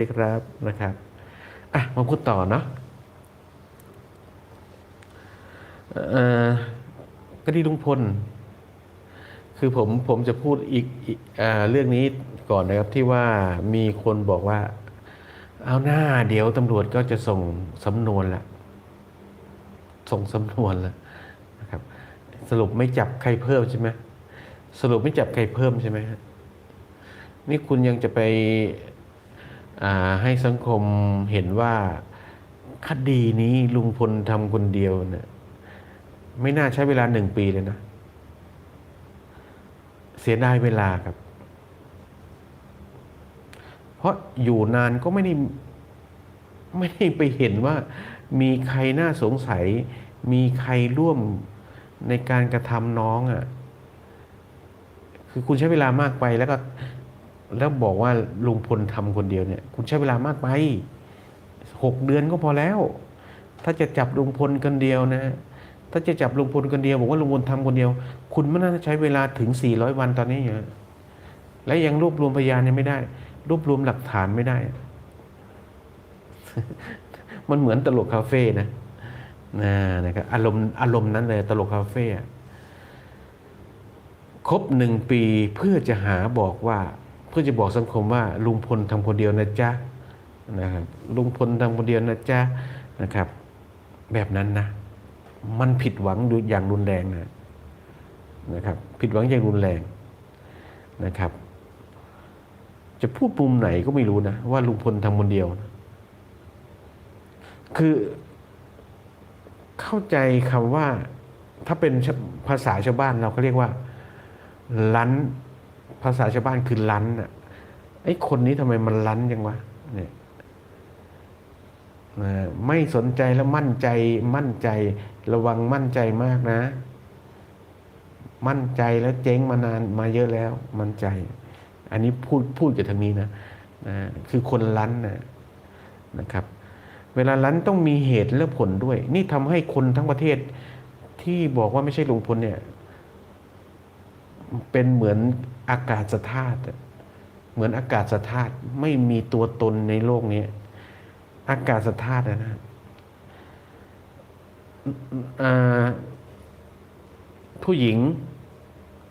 ดีครับนะครับอะมาพูดต่อเนาะเอ่อคดีลุงพล คือผมผมจะพูดอีกอ่าเรื่องนี้ก่อนนะครับที่ว่ามีคนบอกว่า เอาหน้าเดี๋ยวตำรวจก็จะส่งสำนวนละส่งสำนวนละนะครับ สรุปไม่จับใครเพิ่มใช่ไหมสรุปไม่จับใครเพิ่มใช่ไหมฮะนี่คุณยังจะไป ให้สังคมเห็นว่าคดีนี้ลุงพลทำคนเดียวเนี่ยไม่น่าใช้เวลาหนึ่งปีเลยนะ เสียดายเวลาครับ เพราะอยู่นานก็ไม่ได้ไม่ได้ไปเห็นว่า มีใครน่าสงสัย มีใครร่วมในการกระทำน้องอะ่ะ คือคุณใช้เวลามากไปแล้วก็ แล้วบอกว่าลุงพลทำคนเดียวเนี่ย คุณใช้เวลามากไปหกเดือนก็พอแล้ว ถ้าจะจับลุงพลคนเดียวนะ ถ้าจะจับลุงพลคนเดียว บอกว่าลุงพลทำคนเดียว คุณไม่น่าจะใช้เวลาถึง400วันตอนนี้อยู่และยังรวบรวมพยานยังไม่ได้ รวบรวมหลักฐานไม่ได้ มันเหมือนตลกคาเฟ่นะนะนะครับอารมณ์อารมณ์นั้นเลยตลกคาเฟ่ครบหนึ่งปีเพื่อจะหาบอกว่า เพื่อจะบอกสังคมว่าลุงพลทำคนเดียวนะจ๊ะนะครับลุงพลทำคนเดียวนะจ๊ะนะครับ แบบนั้นนะ มันผิดหวังอย่างรุนแรงนะนะครับ ผิดหวังอย่างรุนแรงนะครับ จะพูดมุมไหนก็ไม่รู้นะ ว่าลุงพลทำคนเดียวนะคือเข้าใจคำว่าถ้าเป็นภาษาชาวบ้านเราก็เรียกว่า ลั้น ภาษาชาวบ้านคือลั้นอะไอ้คนนี้ทำไมมันลั้นยังวะเนี่ยไม่สนใจแล้วมั่นใจมั่นใจระวังมั่นใจมากนะ มั่นใจแล้วเจ๊งมานานมาเยอะแล้ว มั่นใจ อันนี้พูดพูดกับทางนี้นะนะคือคนลั้นนะนะครับ เวลาลั้นต้องมีเหตุและผลด้วย นี่ทำให้คนทั้งประเทศที่บอกว่าไม่ใช่ลุงพลเนี่ย เป็นเหมือน อากาศธาตุเหมือนอากาศธาตุไม่มีตัวตนในโลกนี้ อากาศธาตุนะอ่าผู้หญิง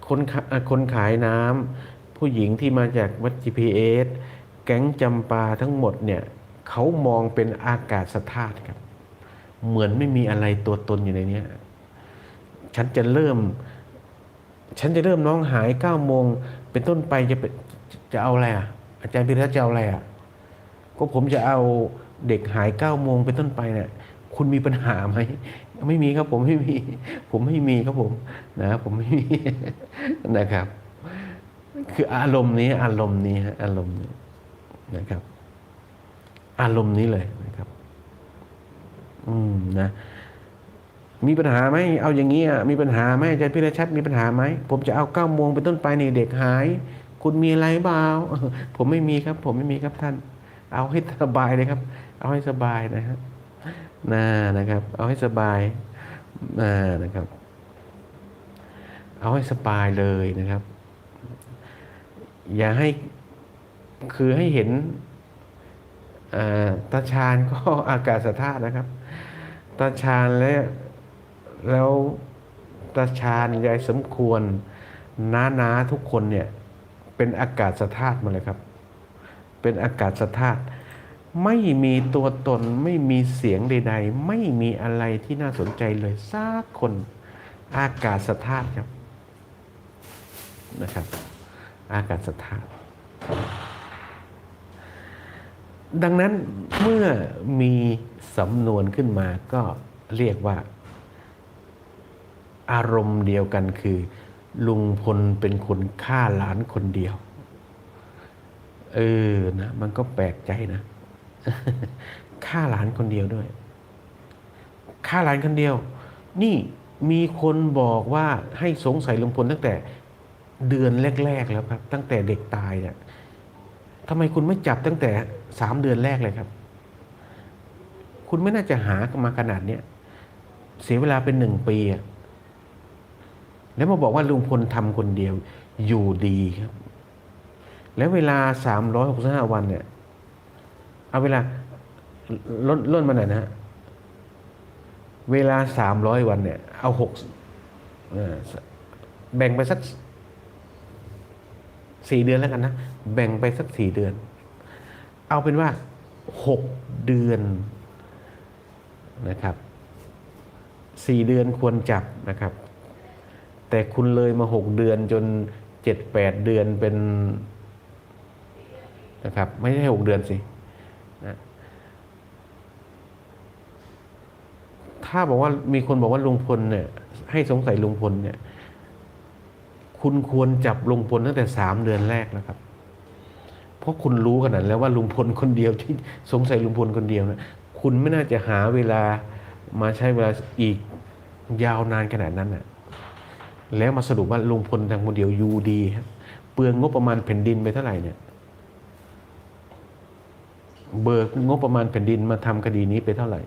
คนขาคนขายน้ำผู้หญิงที่มาจากวัด GPS แก๊งจำปาทั้งหมดเนี่ยเขามองเป็นอากาศธาตุครับ เหมือนไม่มีอะไรตัวตนอยู่ในนี้ฉันจะเริ่ม ฉันจะเริ่มน้องหายเก้าโมงเป็นต้นไปจะเป็นจะเอาอะไรอะ อาจารย์พิรัตจะเอาอะไรอะก็ผมจะเอาเด็กหายเก้าโมงเป็นต้นไปเนี่ยคุณมีปัญหาไหมไม่มีครับผมไม่มี ผมไม่มีครับผมนะผมไม่มีนะครับ คืออารมณ์นี้อารมณ์นี้ฮะอารมณ์นี้นะครับ อารมณ์นี้เลยนะครับ อืมนะ มีปัญหาไหมเอาอย่างนี้อะมีปัญหาไหมอาจารย์พิรชัดมีปัญหาไหมผมจะเอาเก้าโมงเป็นต้นไปนี่เด็กหาย คุณมีอะไรเปล่าผมไม่มีครับ ผมไม่มีครับท่าน เอาให้สบายเลยครับ เอาให้สบายนะฮะน่านะครับ เอาให้สบายน่านะครับ เอาให้สบายเลยนะครับ อย่าให้คือให้เห็นตาชาญก็อากาศธาตุนะครับ ตาชาญและ แล้วตาชาญยายสมควรน้านาทุกคนเนี่ยเป็นอากาศธาตุมาเลยครับ เป็นอากาศธาตุไม่มีตัวตนไม่มีเสียงใด ๆ ไม่มีอะไรที่น่าสนใจเลยสักคนอากาศธาตุครับนะครับ อากาศธาตุดังนั้นเมื่อมีสำนวนขึ้นมาก็เรียกว่า อารมณ์เดียวกันคือ ลุงพลเป็นคนฆ่าหลานคนเดียว เออนะมันก็แปลกใจนะฆ่าหลานคนเดียวด้วยฆ่าหลานคนเดียว นี่มีคนบอกว่าให้สงสัยลุงพลตั้งแต่เดือนแรก ๆ แล้วครับ ตั้งแต่เด็กตายเนี่ยทำไมคุณไม่จับตั้งแต่สามเดือนแรกเลยครับ คุณไม่น่าจะหามาขนาดเนี้ยเสียเวลาเป็นหนึ่งปีอะ แล้วมาบอกว่าลุงพลทำคนเดียวอยู่ดีครับ แล้วเวลาสามร้อยหกสิบห้าวันเนี่ย เอาเวลาลดลดมาหน่อยนะฮะเวลาสามร้อยวันเนี่ย เอาหกแบ่งไปสักสี่เดือนแล้วกันนะแบ่งไปสักสี่เดือน เอาเป็นว่าหกเดือนนะครับสี่เดือนควรจับนะครับ แต่คุณเลยมาหกเดือนจนเจ็ดแปดเดือนเป็นนะครับไม่ใช่หกเดือนสินะถ้าบอกว่ามีคนบอกว่าลุงพลเนี่ย ให้สงสัยลุงพลเนี่ย คุณควรจับลุงพลตั้งแต่สามเดือนแรกนะครับเพราะคุณรู้ขนาดแล้วว่าลุงพลคนเดียวที่สงสัยลุงพลคนเดียวนะคุณไม่น่าจะหาเวลามาใช้เวลาอีกยาวนานขนาดนั้นน่ะ แล้วมาสรุปว่าลุงพลทางคนเดียวยูดีครับเปลืองงบประมาณแผ่นดินไปเท่าไหร่เนี่ยเบิกงบประมาณแผ่นดินมาทำคดีนี้ไปเท่าไหร่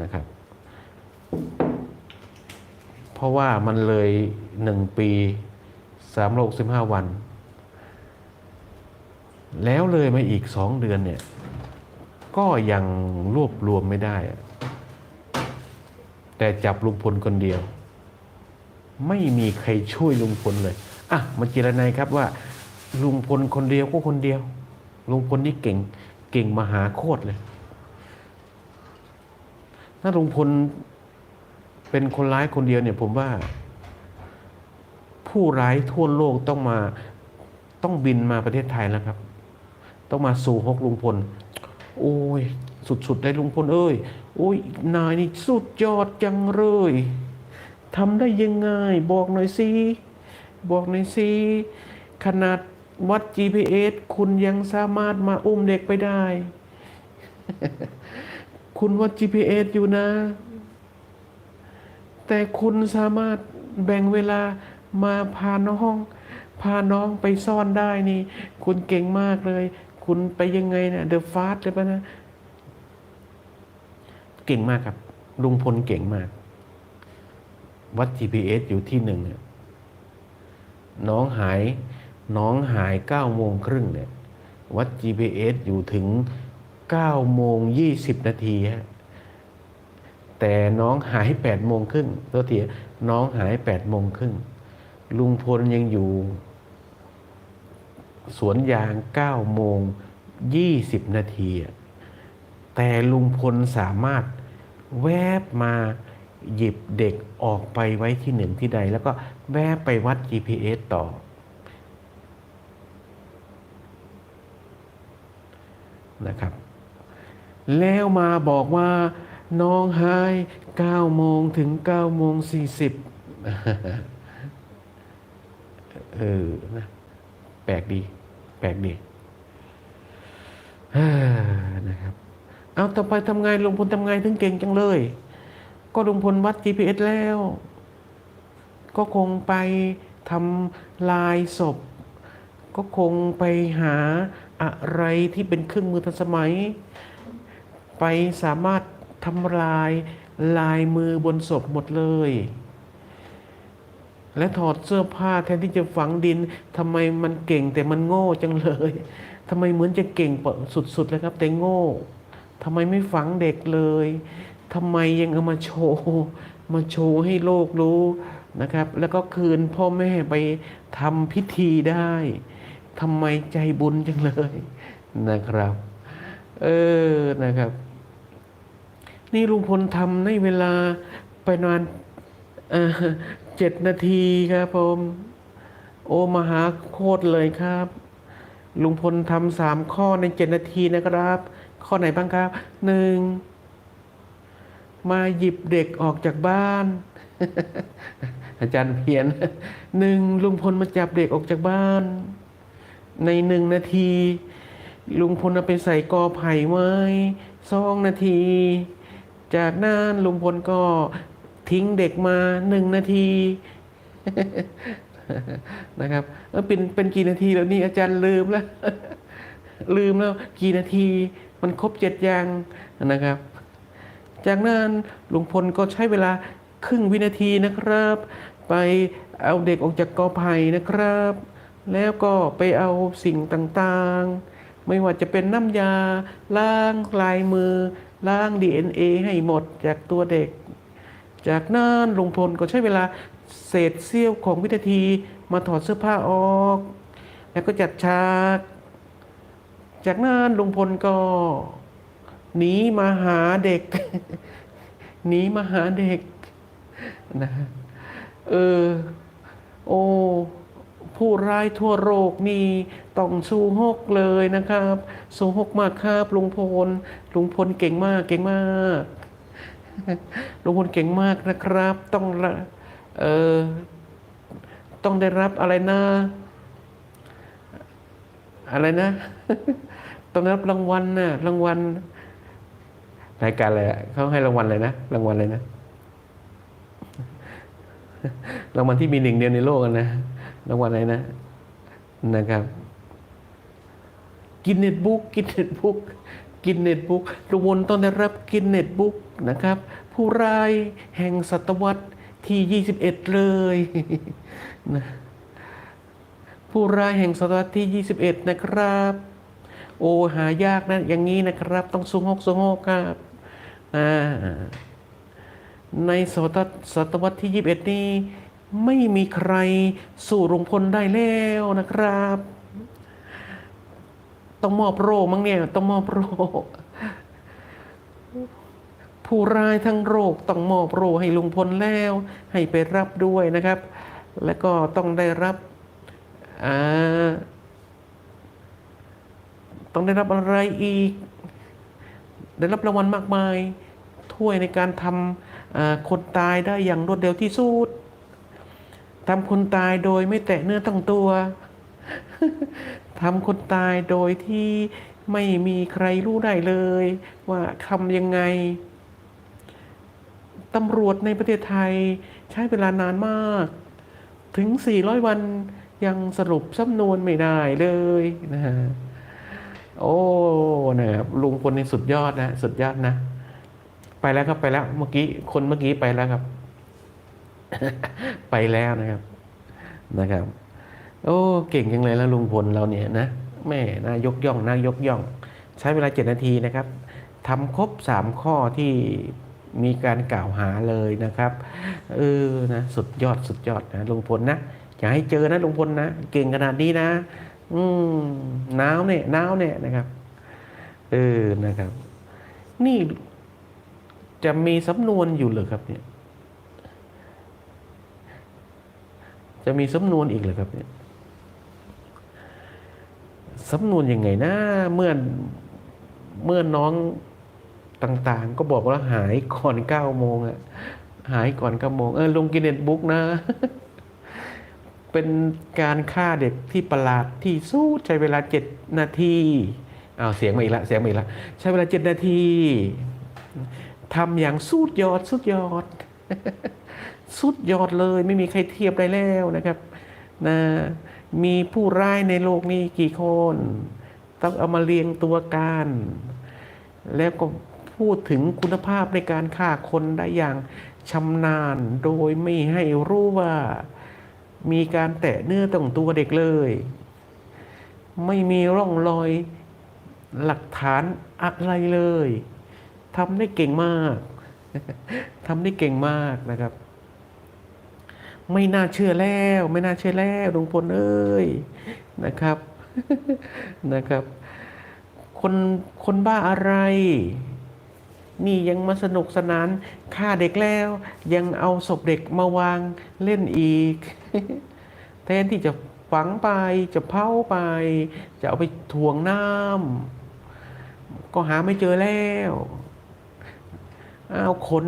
นะครับ เพราะว่ามันเลยหนึ่งปีสามร้อยสิบห้าวัน แล้วเลยมาอีกสองเดือนเนี่ย ก็ยังรวบรวมไม่ได้ แต่จับลุงพลคนเดียว ไม่มีใครช่วยลุงพลเลยอะมาเจรนายครับว่า ลุงพลคนเดียวก็คนเดียว ลุงพลนี่เก่ง เก่งมหาโคตรเลย ถ้าลุงพลเป็นคนร้ายคนเดียวเนี่ย ผมว่า ผู้ร้ายทั่วโลกต้องมาต้องบินมาประเทศไทยแล้วครับ ต้องมาสู่ฮกลุงพล โอ้ย สุดๆเลยลุงพลเอ้ย โอ้ยนายนี่สุดยอดจังเลย ทำได้ยังไง บอกหน่อยสิบอกหน่อยสิขนาดวัด GPS คุณยังสามารถมาอุ้มเด็กไปได้ คุณวัด GPS อยู่นะ แต่คุณสามารถแบ่งเวลามาพาน้อง พาน้องไปซ่อนได้นี่ คุณเก่งมากเลย คุณไปยังไงเนี่ยเดอะฟาสเลยปะนะ เก่งมากครับ ลุงพลเก่งมาก วัด GPS อยู่ที่หนึ่งเนี่ยน้องหายน้องหายเก้าโมงครึ่งเนี่ยวัด GPS อยู่ถึงเก้าโมงยี่สิบนาทีฮะแต่น้องหายแปดโมงครึ่งตัวทีน้องหายแปดโมงครึ่งลุงพลยังอยู่ สวนยางเก้าโมงยี่สิบนาทีแต่ลุงพลสามารถแวบมา หยิบเด็กออกไปไว้ที่หนึ่งที่ใด แล้วก็แวบไปวัด GPS ต่อ นะครับ แล้วมาบอกว่า น้องหาย9โมงถึง9โมง40เออนะแปลกดี แปลกดีนะครับ เอาต่อไปทำไงลงพลทำไงถึงเก่งจังเลย ก็ลุงพลวัด GPS แล้ว ก็คงไปทำลายศพ ก็คงไปหาอะไรที่เป็นเครื่องมือทันสมัย ไปสามารถทำลายลายมือบนศพหมดเลย และถอดเสื้อผ้าแทนที่จะฝังดินทำไมมันเก่งแต่มันโง่จังเลยทำไมเหมือนจะเก่งสุดๆเลยครับ แต่โง่ทำไมไม่ฝังเด็กเลย ทำไมยังเอามาโชว์มาโชว์ให้โลกรู้นะครับ แล้วก็คืนพ่อแม่ไปทำพิธีได้ทำไมใจบุญจังเลยนะครับ เออนะครับ นี่ลุงพลทำในเวลาไปนานเจ็ดนาทีครับผมโอมหาโคตรเลยครับ ลุงพลทำสามข้อในเจ็ดนาทีนะครับ ข้อไหนบ้างครับหนึ่ง มาหยิบเด็กออกจากบ้าน อาจารย์เพียนหนึ่งลุงพลมาจับเด็กออกจากบ้าน ในหนึ่งนาที ลุงพลเอาไปใส่กอไผ่ไว้สองนาที จากนั้นลุงพลก็ทิ้งเด็กมาหนึ่งนาทีนะครับเออเป็นเป็นกี่นาทีแล้วนี่อาจารย์ลืมแล้ว ลืมแล้วกี่นาทีมันครบเจ็ดอย่างนะครับ จากนั้นลุงพลก็ใช้เวลาครึ่งวินาทีนะครับ ไปเอาเด็กออกจากกอไผ่นะครับ แล้วก็ไปเอาสิ่งต่างๆ ไม่ว่าจะเป็นน้ำยาล้างลายมือล้าง DNA ให้หมดจากตัวเด็ก จากนั้นลุงพลก็ใช้เวลาเศษเสี้ยวของวินาทีมาถอดเสื้อผ้าออก แล้วก็จัดฉาก จากนั้นลุงพลก็ หนีมาหาเด็กหนีมาหาเด็กนะเออ โอ้ผู้ร้ายทั่วโลกนี่ต้องสู้ฮกเลยนะครับสู้ฮกมากครับลุงพลลุงพลเก่งมากเก่งมากลุงพลเก่งมากนะครับ ต้องเออต้องได้รับอะไรนะ อะไรนะ ต้องได้รับรางวัลนะรางวัล รายการอะไรอะเขาให้รางวัลอะไรนะรางวัลอะไรนะรางวัลที่มีหนึ่งเดียวในโลกนะรางวัลอะไรนะนะครับกินเน็ตบุ๊กกินเน็ตบุ๊กกินเน็ตบุ๊กลุงพลต้องได้รับกินเน็ตบุ๊กนะครับ ผู้ร้ายแห่งศตวรรษที่ 21 เลยนะผู้ร้ายแห่งศตวรรษที่ 21 นะครับ โอ้หายากนะอย่างนี้นะครับ ต้องสูงหกสูงหกครับ ในศตวรรษศตวรรษที่ 21 นี้ ไม่มีใครสู่ลุงพลได้แล้วนะครับ ต้องมอบโรมั้งเนี่ย ต้องมอบโรผู้ร้ายทั้งโรคต้องมอบโรให้ลุงพลแล้ว ให้ไปรับด้วยนะครับ แล้วก็ต้องได้รับต้องได้รับอะไรอีก ได้รับรางวัลมากมาย ถ้วยในการทำคนตายได้อย่างรวดเร็วที่สุดทำคนตายโดยไม่แตะเนื้อต้องตัวทำคนตายโดยที่ไม่มีใครรู้ได้เลย ว่าทำยังไงตำรวจในประเทศไทยใช้เวลานานมาก ถึง 400 วันยังสรุปสำนวนไม่ได้เลยนะฮะ โอ้นะครับลุงพลนี่สุดยอดนะสุดยอดนะไปแล้วครับไปแล้ว เมื่อกี้คนเมื่อกี้ไปแล้วครับ ไปแล้วนะครับนะครับ โอ้เก่งจังเลยแล้วลุงพลเราเนี่ยนะแม่นายกย่องนายกย่อง ใช้เวลาเจ็ดนาทีนะครับทำครบสามข้อที่มีการกล่าวหาเลยนะครับเออนะสุดยอดสุดยอดนะลุงพลนะอย่าให้เจอนะลุงพลนะ เก่งขนาดนี้นะ อืมหนาวเนี่ยหนาวเนี่ยนะครับ เออนะครับ นี่จะมีสำนวนอยู่หรือครับเนี่ย จะมีสำนวนอีกหรือครับเนี่ยสำนวนยังไงนะเมื่อเมื่อน้องต่าง ๆ ก็บอกว่าหายก่อนเก้าโมงอะหายก่อนเก้าโมงเออลงกินเน็ตบุ๊กนะ เป็นการฆ่าเด็กที่ประหลาดที่สู้ใช้เวลาเจ็ดนาทีเอาเสียงมาอีกละเสียงมาอีกละใช้เวลาเจ็ดนาทีทำอย่างสุดยอดสุดยอด สุดยอดเลยไม่มีใครเทียบได้แล้วนะครับนะมีผู้ร้ายในโลกนี้กี่คน ต้องเอามาเรียงตัวกัน แล้วก็พูดถึงคุณภาพในการฆ่าคนได้อย่างชำนาญ โดยไม่ให้รู้ว่า มีการแตะเนื้อต้องตัวเด็กเลย ไม่มีร่องรอยหลักฐานอะไรเลยทำได้เก่งมากทำได้เก่งมากนะครับ ไม่น่าเชื่อแล้ว ไม่น่าเชื่อแล้วลุงพลเอ้ยนะครับนะครับ คนคนบ้าอะไร นี่ยังมาสนุกสนานฆ่าเด็กแล้ว ยังเอาศพเด็กมาวางเล่นอีก แทนที่จะฝังไปจะเผาไป จะเอาไปถ่วงน้ำก็หาไม่เจอแล้วอ้าวขน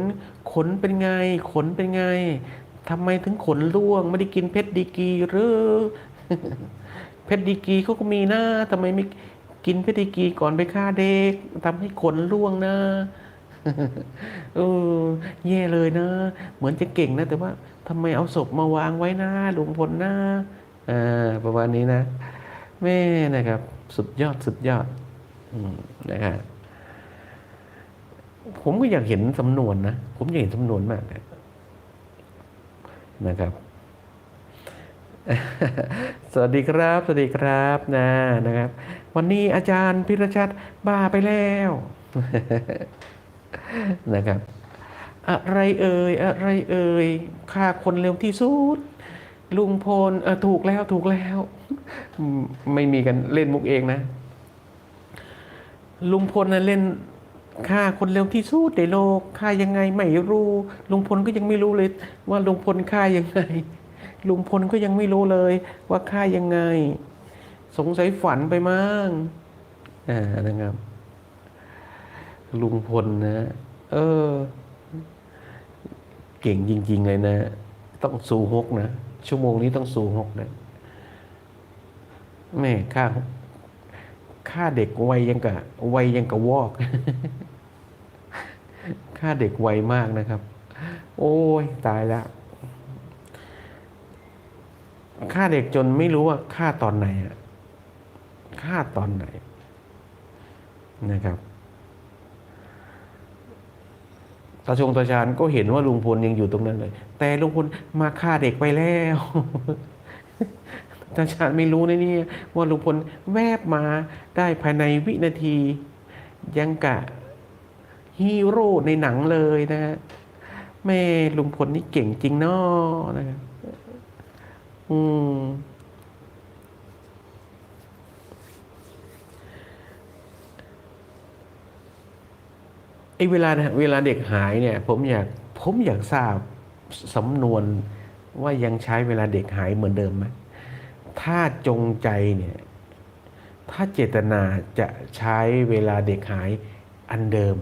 ขนเป็นไง ขนเป็นไงทำไมถึงขนร่วง ไม่ได้กินเพชรดีกีหรือเพชรดีกีเขาก็มีนะทำไมไม่กินเพชรดีกีก่อนไปฆ่าเด็กทำให้ขนร่วงนะ เออแย่เลยนะ เหมือนจะเก่งนะ แต่ว่าทำไมเอาศพมาวางไว้นะลุงพลนะอ่าประมาณนี้นะแม่นะครับ สุดยอดสุดยอดอืมนะครับผมก็อยากเห็นสำนวนนะ ผมอยากเห็นสำนวนมากนะครับ สวัสดีครับ สวัสดีครับนะนะครับ วันนี้อาจารย์พิรชัดบ้าไปแล้ว นะครับ อะไรเอ่ยอะไรเอ่ยฆ่าคนเร็วที่สุด ลุงพลถูกแล้วถูกแล้ว ไม่มีกันเล่นมุกเองนะ ลุงพลนะเล่นฆ่าคนเร็วที่สุดในโลกฆ่ายังไงไม่รู้ ลุงพลก็ยังไม่รู้เลย ว่าลุงพลฆ่ายังไง ลุงพลก็ยังไม่รู้เลยว่าฆ่ายังไง สงสัยฝันไปมั้งอ่านะครับ ลุงพลนะ เออ เก่งจริง ๆ เลยนะ ต้องสู่ฮกนะ ชั่วโมงนี้ต้องสู่ฮกนะแม่ฆ่าฆ่าเด็กวัยยังกะวัยยังกะวอกฆ่าเด็กวัยมากนะครับ โอ้ย ตายแล้วฆ่าเด็กจนไม่รู้ว่าฆ่าตอนไหนอะฆ่าตอนไหนนะครับ ตาชงตาชานก็เห็นว่าลุงพลยังอยู่ตรงนั้นเลย แต่ลุงพลมาฆ่าเด็กไปแล้วตาชานไม่รู้นะเนี่ยว่าลุงพลแวบมาได้ภายในวินาที ยังกะฮีโร่ในหนังเลยนะฮะแม่ลุงพลนี่เก่งจริงนาะนะครับอืม อ้เวลานะเวลาเด็กหายเนี่ย ผมอยากผมอยากทราบสำนวนว่ายังใช้เวลาเด็กหายเหมือนเดิมไหมถ้าจงใจเนี่ย ถ้าเจตนาจะใช้เวลาเด็กหายอันเดิม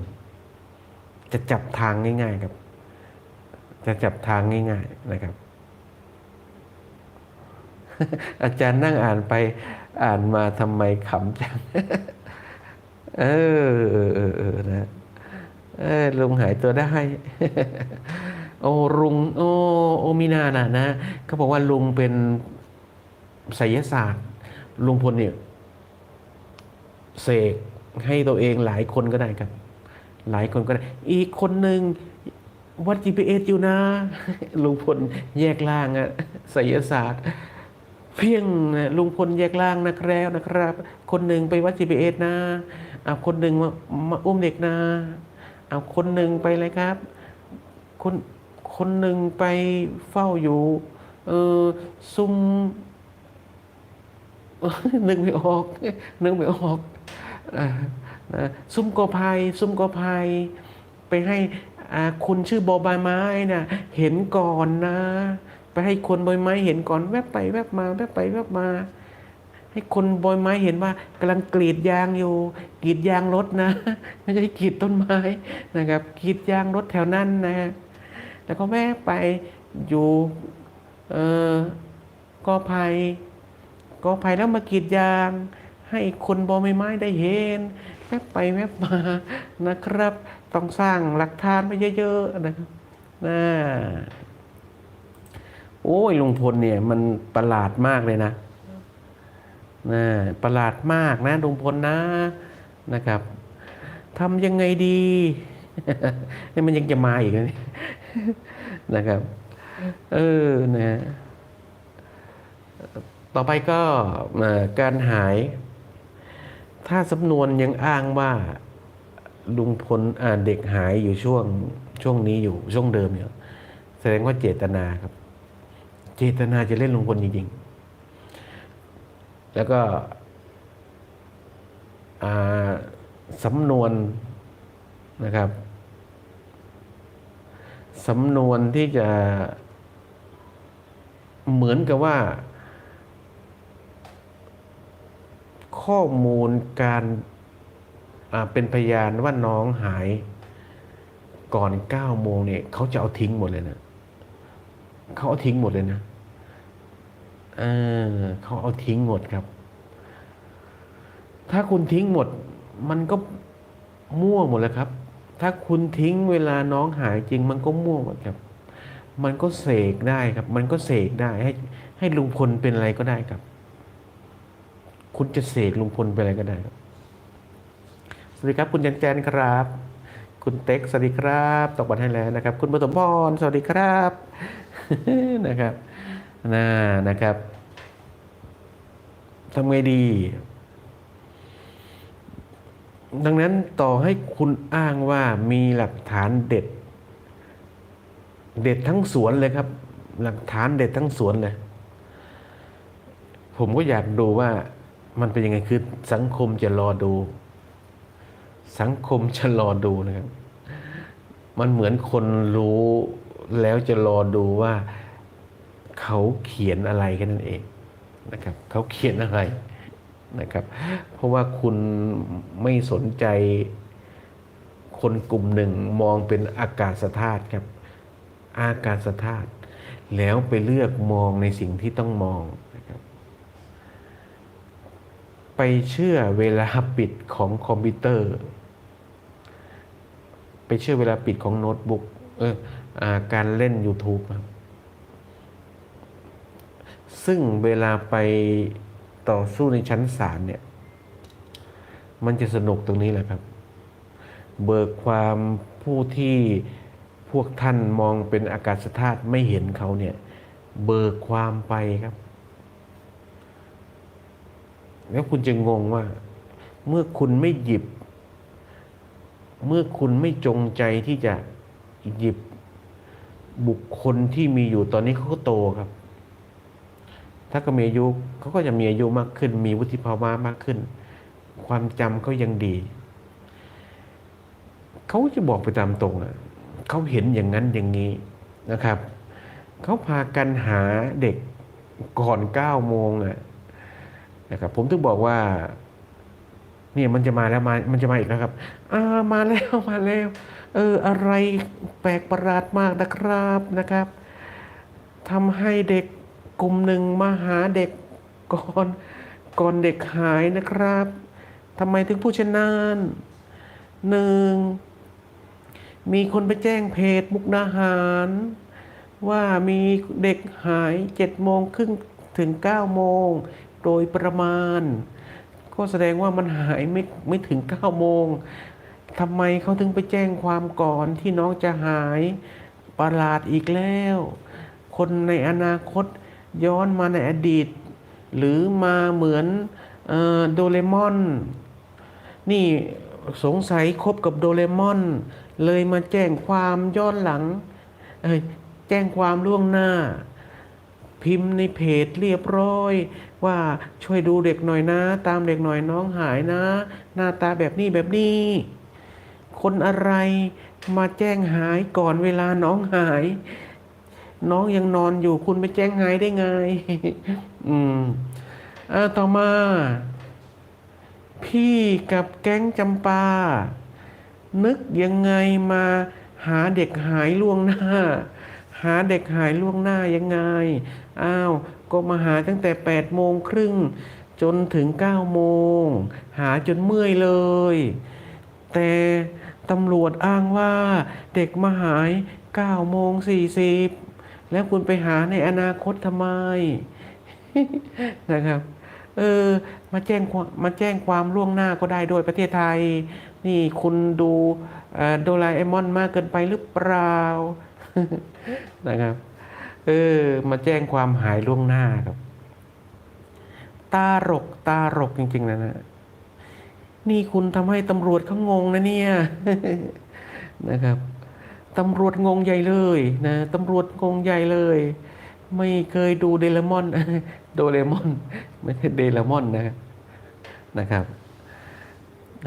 จะจับทางง่าย ๆครับ จะจับทางง่าย ๆนะครับ อาจารย์นั่งอ่านไปอ่านมาทำไมขำจัง เออเออเออนะ เออลุงหายตัวได้ โอ้ลุงโอ้โอมีนาน่ะนะเขาบอกว่าลุงเป็นไสยศาสตร์ลุงพลเนี่ยเสกให้ตัวเองหลายคนก็ได้ครับ หลายคนก็ได้ อีกคนหนึ่งวัด GPS อยู่นะลุงพลแยกล่างอะไสยศาสตร์ เพียงนะลุงพลแยกล่างนะครับนะครับ คนหนึ่งไปวัด GPS นะเอาคนหนึ่งมามาอุ้มเด็กนะ เอาคนหนึ่งไปเลยครับ คนคนหนึ่งไปเฝ้าอยู่เออซุ่มนึกไม่ออกนึกไม่ออกนะซุ่มกอภัยซุ่มกอภัยไปให้คุณชื่อบอใบไม้น่ะเห็นก่อนนะ ไปให้คนบอยไม้เห็นก่อนแวบไปแวบมาแวบไปแวบมา ให้คนบอยไม้เห็นว่ากำลังกรีดยางอยู่กรีดยางรถนะ ไม่ใช่กรีดต้นไม้นะครับกรีดยางรถแถวนั้นนะฮะแล้วก็แวะไปอยู่เออก็ภัยก็ภัยแล้วมากรีดยาง ให้คนบอใบไม้ได้เห็นแวบไปแวบมานะครับ ต้องสร้างหลักฐานไปเยอะๆนะครับนะโอ้ยลุงพลเนี่ยมันประหลาดมากเลยนะ นะประหลาดมากนะลุงพลนะนะครับทำยังไงดีนี่มันยังจะมาอีกนะนะครับ เออนะต่อไปก็การหาย ถ้าสำนวนยังอ้างว่าลุงพลเด็กหายอยู่ช่วงช่วงนี้อยู่ช่วงเดิมอยู่แสดงว่าเจตนาครับ เจตนาจะเล่นลุงพลจริงๆ แล้วก็อ่าสำนวนนะครับสำนวนที่จะเหมือนกับว่า ข้อมูลการเป็นพยานว่าน้องหายก่อนเก้าโมงเนี่ยเขาจะเอาทิ้งหมดเลยนะเขาเอาทิ้งหมดเลยนะ เออเขาเอาทิ้งหมดครับ ถ้าคุณทิ้งหมด มันก็มั่วหมดแล้วครับ ถ้าคุณทิ้งเวลาน้องหายจริง มันก็มั่วหมดครับ มันก็เสกได้ครับ มันก็เสกได้ให้ให้ลุงพลเป็นอะไรก็ได้ครับ คุณจะเสกลุงพลเป็นอะไรก็ได้ครับสวัสดีครับ คุณแจนแจนครับ คุณเต็กสวัสดีครับตกบัตรให้แล้วนะครับ คุณปฐมพรสวัสดีครับนะครับ น่านะครับทำไงดี ดังนั้นต่อให้คุณอ้างว่ามีหลักฐานเด็ด เด็ดทั้งสวนเลยครับ หลักฐานเด็ดทั้งสวนเลย ผมก็อยากดูว่ามันเป็นยังไงคือสังคมจะรอดู สังคมจะรอดูนะครับ มันเหมือนคนรู้แล้วจะรอดูว่า เขาเขียนอะไรกันนั่นเองนะครับเขาเขียนอะไรนะครับ เพราะว่าคุณไม่สนใจคนกลุ่มหนึ่งมองเป็นอากาศธาตุครับ อากาศธาตุแล้วไปเลือกมองในสิ่งที่ต้องมองนะครับ ไปเชื่อเวลาปิดของคอมพิวเตอร์ ไปเชื่อเวลาปิดของโน้ตบุ๊กเอออการเล่น YouTube ครับ ซึ่งเวลาไปต่อสู้ในชั้นศาลเนี่ย มันจะสนุกตรงนี้แหละครับ เบิกความผู้ที่พวกท่านมองเป็นอากาศธาตุไม่เห็นเขาเนี่ย เบิกความไปครับ แล้วคุณจะงงว่า เมื่อคุณไม่หยิบ เมื่อคุณไม่จงใจที่จะหยิบบุคคลที่มีอยู่ตอนนี้เขาก็โตครับ ถ้าก็มีอายุเขาก็จะมีอายุมากขึ้น มีวุฒิภาวะมากขึ้น ความจำเขายังดี เขาจะบอกไปตามตรงอะเขาเห็นอย่างนั้นอย่างนี้นะครับ เขาพากันหาเด็กก่อนเก้าโมงอะนะครับผมถึงบอกว่าเนี่ยมันจะมาแล้วมา มันจะมาอีกแล้วครับ อ่ามาแล้วมาแล้ว เอออะไรแปลกประหลาดมากนะครับนะครับทำให้เด็ก กลุ่มหนึ่งมาหาเด็กก่อนก่อนเด็กหายนะครับทำไมถึงพูดเช่นนั้นหนึ่งมีคนไปแจ้งเพจมุกดาหาร ว่ามีเด็กหายเจ็ดโมงครึ่งถึงเก้าโมงโดยประมาณ ก็แสดงว่ามันหายไม่ไม่ถึงเก้าโมงทำไมเขาถึงไปแจ้งความก่อนที่น้องจะหายประหลาดอีกแล้ว คนในอนาคต ย้อนมาในอดีต หรือมาเหมือนโดเรมอน นี่สงสัยคบกับโดเรมอน เลยมาแจ้งความย้อนหลัง แจ้งความล่วงหน้า พิมพ์ในเพจเรียบร้อย ว่าช่วยดูเด็กหน่อยนะ ตามเด็กหน่อยน้องหายนะ หน้าตาแบบนี้แบบนี้ คนอะไรมาแจ้งหายก่อนเวลาน้องหาย น้องยังนอนอยู่คุณไปแจ้งหายได้ไง อืมอ่าต่อมา พี่กับแก๊งจำปา นึกยังไงมาหาเด็กหายล่วงหน้า หาเด็กหายล่วงหน้ายังไง อ้าว ก็มาหาตั้งแต่8ปดโมงครึ่งจนถึง9ก้าโมง หาจนเมื่อยเลย แต่ตำรวจอ้างว่าเด็กมาหาย9ก้าโมงสี่สิบ แล้วคุณไปหาในอนาคตทำไมนะครับ เออ มาแจ้งมาแจ้งความล่วงหน้าก็ได้โดยประเทศไทย นี่คุณดูเอ่อโดราเอมอนมากเกินไปหรือเปล่านะครับ เออ มาแจ้งความหายล่วงหน้าครับ ตาหรกตาหรกจริง ๆ นะนะนี่คุณทำให้ตำรวจเขางงนะเนี่ยนะครับ ตำรวจงงใหญ่เลยนะตำรวจงงใหญ่เลย ไม่เคยดูเดลมอน โดเรมอน ไม่ใช่เดลมอนนะนะครับ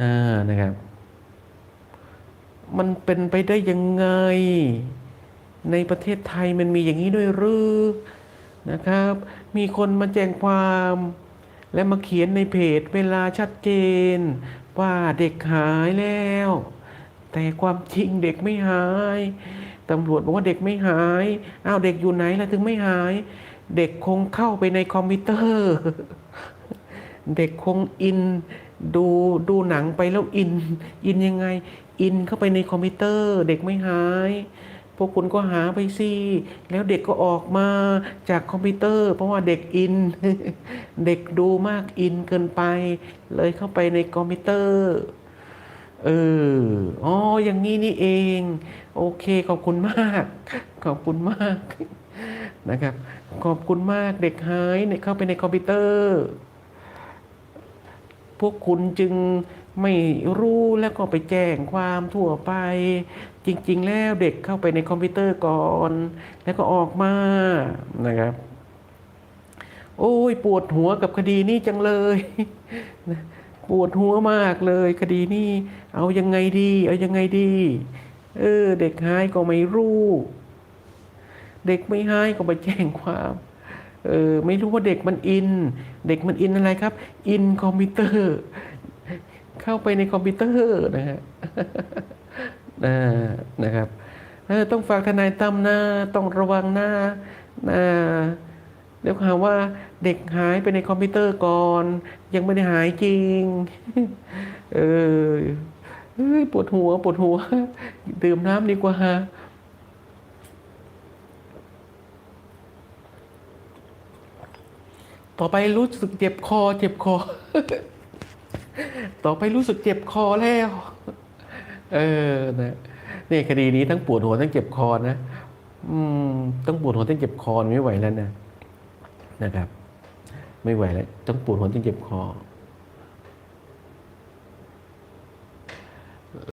อ่านะครับ มันเป็นไปได้ยังไง ในประเทศไทยมันมีอย่างนี้ด้วยหรือนะครับ มีคนมาแจ้งความ และมาเขียนในเพจเวลาชัดเจน ว่าเด็กหายแล้ว แต่ความจริงเด็กไม่หายตำรวจบอกว่าเด็กไม่หายอ้าวเด็กอยู่ไหนล่ะถึงไม่หาย เด็กคงเข้าไปในคอมพิวเตอร์ เด็กคงอินดูดูหนังไปแล้วอิน อินยังไง อินเข้าไปในคอมพิวเตอร์ เด็กไม่หายพวกคุณก็หาไปสิแล้วเด็กก็ออกมาจากคอมพิวเตอร์ เพราะว่าเด็กอิน เด็กดูมากอินเกินไป เลยเข้าไปในคอมพิวเตอร์ เอออ๋ออย่างนี้นี่เอง โอเคขอบคุณมาก ขอบคุณมากนะครับ ขอบคุณมากเด็กหายเข้าไปในคอมพิวเตอร์ พวกคุณจึงไม่รู้แล้วก็ไปแจ้งความทั่วไป จริง ๆ แล้วเด็กเข้าไปในคอมพิวเตอร์ก่อน แล้วก็ออกมานะครับ โอ้ยปวดหัวกับคดีนี้จังเลยปวดหัวมากเลยคดีนี้ เอายังไงดี เอายังไงดี เออ เด็กหายก็ไม่รู้ เด็กไม่หายก็ไปแจ้งความเออไม่รู้ว่าเด็กมันอิน เด็กมันอินอะไรครับ อินคอมพิวเตอร์ เข้าไปในคอมพิวเตอร์นะฮะอ่านะครับเออต้องฝากทนายตั้มนะต้องระวังหนะนะเดี๋ยวหาว่าเด็กหายไปในคอมพิวเตอร์ก่อน ยังไม่ได้หายจริง เออ เฮ้ยปวดหัวปวดหัวดื่มน้ำดีกว่าต่อไปรู้สึกเจ็บคอ เจ็บคอ ต่อไปรู้สึกเจ็บคอแล้ว เออนะนี่คดีนี้ทั้งปวดหัวทั้งเจ็บคอนะ อืมต้องปวดหัวทั้งเจ็บคอไม่ไหวแล้วนะนะครับ ไม่ไหวแล้วต้องปวดหัวทั้งเจ็บคอ